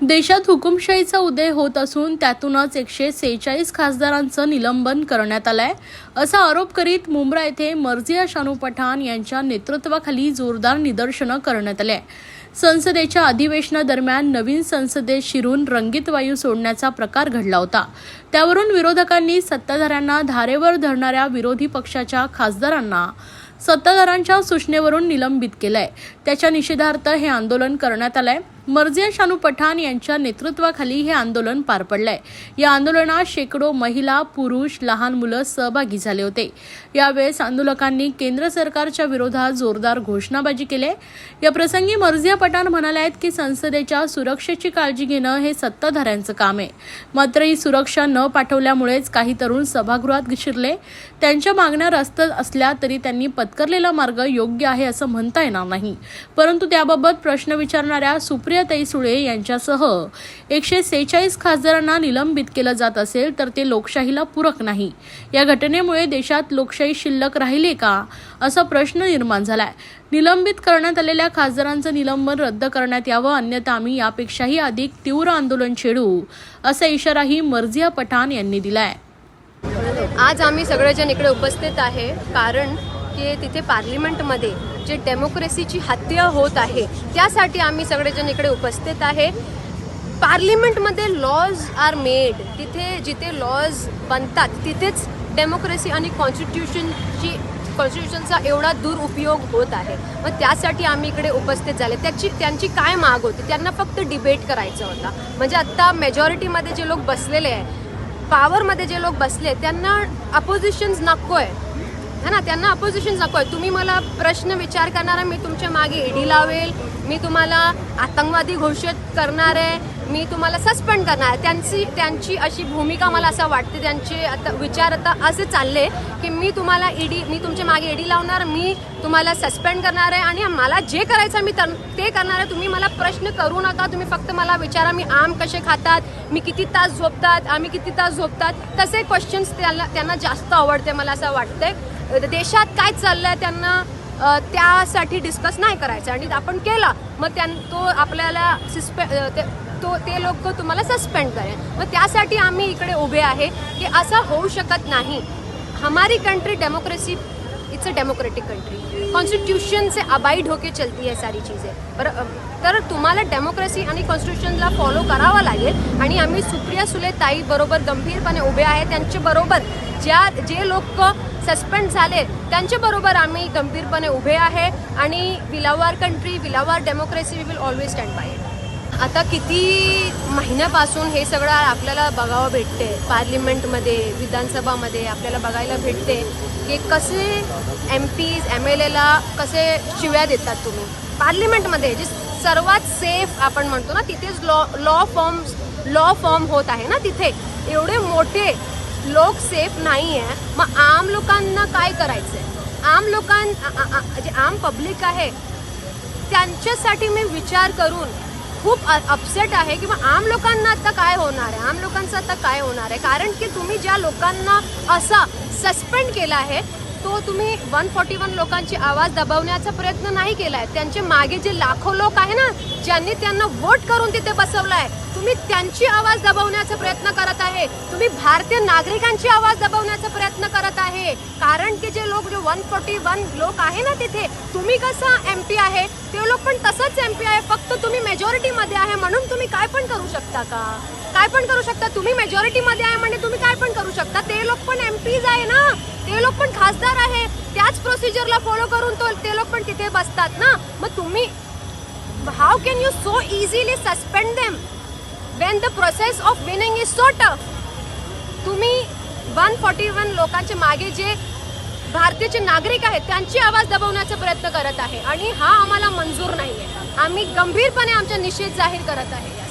देशात हुकुमशाहीचा उदय होत असून त्यातूनच एकशे सेहेचाळीस खासदारांचं निलंबन करण्यात आलंय. असा आरोप करीत मुंब्रा येथे मर्जिया शानू पठाण यांच्या नेतृत्वाखाली जोरदार निदर्शनं करण्यात आले संसदेच्या अधिवेशनादरम्यान नवीन संसदेत शिरून रंगीत वायू सोडण्याचा प्रकार घडला होता. त्यावरून विरोधकांनी सत्ताधाऱ्यांना धारेवर धरणाऱ्या विरोधी पक्षाच्या खासदारांना सत्ताधाऱ्यांच्या सूचनेवरून निलंबित केलंय. त्याच्या निषेधार्थ हे आंदोलन करण्यात आलंय. मर्जिया शानू पठाण यांच्या नेतृत्वाखाली हे आंदोलन पार पडलंय. या आंदोलनात शेकडो महिला पुरुष लहान मुलं सहभागी झाले होते. यावेळेस आंदोलकांनी केंद्र सरकारच्या विरोधात जोरदार घोषणाबाजी केली. या प्रसंगी मर्जिया पठाण म्हणाल्या आहेत की संसदेच्या सुरक्षेची काळजी घेणं हे सत्ताधाऱ्यांचं काम आहे. मात्र ही सुरक्षा न पाठवल्यामुळेच काही तरुण सभागृहात शिरले. त्यांच्या मागण्या रस्त असल्या तरी त्यांनी पत्करलेला मार्ग योग्य आहे असं म्हणता येणार नाही. परंतु त्याबाबत प्रश्न विचारणाऱ्या सुप्रियाताई सुळे यांच्यासह एकशे सेहेचाळीस खासदारांना निलंबित केलं जात असेल तर ते लोकशाहीला पूरक नाही. या घटनेमुळे देशात लोकशाही शिल्लक राहिली का? असा प्रश्न निर्माण झालाय. निलंबित करण्यात आलेल्या खासदारांचं निलंबन रद्द करण्यात यावं अन्यथा आम्ही यापेक्षाही अधिक तीव्र आंदोलन छेडू असा इशाराही मर्जिया पठाण यांनी दिलाय. आज आम्ही सगळेजण इकडे उपस्थित आहे कारण की तिथे पार्लिमेंटमध्ये जे डेमोक्रेसीची हत्या होत आहे त्यासाठी आम्ही सगळेजण इकडे उपस्थित आहे. पार्लिमेंटमध्ये लॉज आर मेड तिथे जिथे लॉज बनतात तिथेच डेमोक्रेसी आणि कॉन्स्टिट्यूशनची कॉन्स्टिट्यूशनचा एवढा दुरुपयोग होत आहे. मग त्यासाठी आम्ही इकडे उपस्थित झाले. त्याची त्यांची काय माग होती? त्यांना फक्त डिबेट करायचा होता. म्हणजे आत्ता मेजॉरिटीमध्ये जे लोक बसलेले आहे पॉवरमध्ये जे लोक बसले त्यांना अपोजिशन्स नको आहे है ना त्यांना अपोजिशन नको आहे. तुम्ही मला प्रश्न विचार करणार मी तुमच्या मागे ईडी लावेल मी तुम्हाला आतंकवादी घोषित करणार आहे मी तुम्हाला सस्पेंड करणार आहे. त्यांची त्यांची अशी भूमिका मला असं वाटते त्यांचे आता विचार आता असे चालले की मी तुम्हाला ईडी मी तुमच्या मागे ईडी लावणार मी तुम्हाला सस्पेंड करणार आहे आणि मला जे करायचं मी तर- ते करणार आहे. तुम्ही मला प्रश्न करू नका तुम्ही फक्त मला विचारा मी आम कसे खातात मी किती तास झोपतात आम्ही किती तास झोपतात. तसे क्वेश्चन्स त्यांना त्यांना जास्त आवडते मला असं वाटतंय. देशात काय चाललं आहे त्यांना त्यासाठी डिस्कस नाही करायचं. आणि आपण केला मग त्यां तो आपल्याला सिस्पे ते तो ते लोक तुम्हाला सस्पेंड करेल. मग त्यासाठी आम्ही इकडे उभे आहे की असं होऊ शकत नाही. हमारी country democracy it's a democratic country. Constitution say abide होके चलती है सारी चीज़ें. पर तर तुम्हाला डेमोक्रेसी आणि कॉन्स्टिट्यूशनला फॉलो करावं लागेल आणि आम्ही सुप्रिया सुले ताई बरोबर गंभीरपणे उभे आहे. त्यांच्याबरोबर ज्या जे लोक सस्पेंड झाले त्यांच्याबरोबर आम्ही गंभीरपणे उभे आहे आणि विलावार country विलावार democracy we will always stand by आता किती महिन्यापासून हे सगळं आपल्याला बघावं भेटते. पार्लिमेंटमध्ये विधानसभामध्ये आपल्याला बघायला भेटते की कसे एम पीज एम एल एला कसे शिव्या देतात तुम्ही. पार्लिमेंटमध्ये जे सर्वात सेफ आपण म्हणतो ना तिथेच law law form law form होत आहे ना तिथे. एवढे मोठे लोक सेफ नाही आहे मग आम लोकांना काय करायचं आहे आम लोकां जे आम पब्लिक आहे त्यांच्यासाठी मी विचार करून खूप अपसेट आहे किंवा आम लोकांना आता काय होणार आहे? आम लोकांचं आता काय होणार आहे? कारण की तुम्ही ज्या लोकांना असा सस्पेंड केला आहे तो तुम्ही वन फॉर्टी वन लोकांची आवाज दबावण्याचा प्रयत्न नाही केलाय. त्यांचे मागे जे लाखो लोक आहे ना ज्यांनी त्यांना वोट करून तिथे बसवलाय तुम्ही त्यांची आवाज दबावण्याचा प्रयत्न करत आहे. तुम्ही भारतीय नागरिकांची आवाज दबावण्याचा प्रयत्न करत आहे. कारण की जे लोक जे वन फोर्टी वन लोक आहे ना तिथे तुम्ही कसं एम पी आहे? ते लोक पण तसंच एम पी आहे. फक्त तुम्ही मेजॉरिटीमध्ये आहे म्हणून तुम्ही काय पण करू शकता का? काय पण करू शकता? तुम्ही मेजॉरिटीमध्ये आहे म्हणजे तुम्ही काय पण करू शकता? ते लोक पण एम पीज आहे ते लोक पण खासदार आहे. त्याच प्रोसिजरला फॉलो करून तो ते लोक पण तिथे बसतात ना. मग तुम्ही how can you so easily suspend them when the process of winning is so tough तुम्ही वन फॉर्टी वन लोकांच्या मागे जे भारतीयचे नागरिक आहेत त्यांची आवाज दबवण्याचा प्रयत्न करत आहे. आणि हा आम्हाला मंजूर नाही आहे आम्ही गंभीरपणे आमचा निषेध जाहीर करत आहे.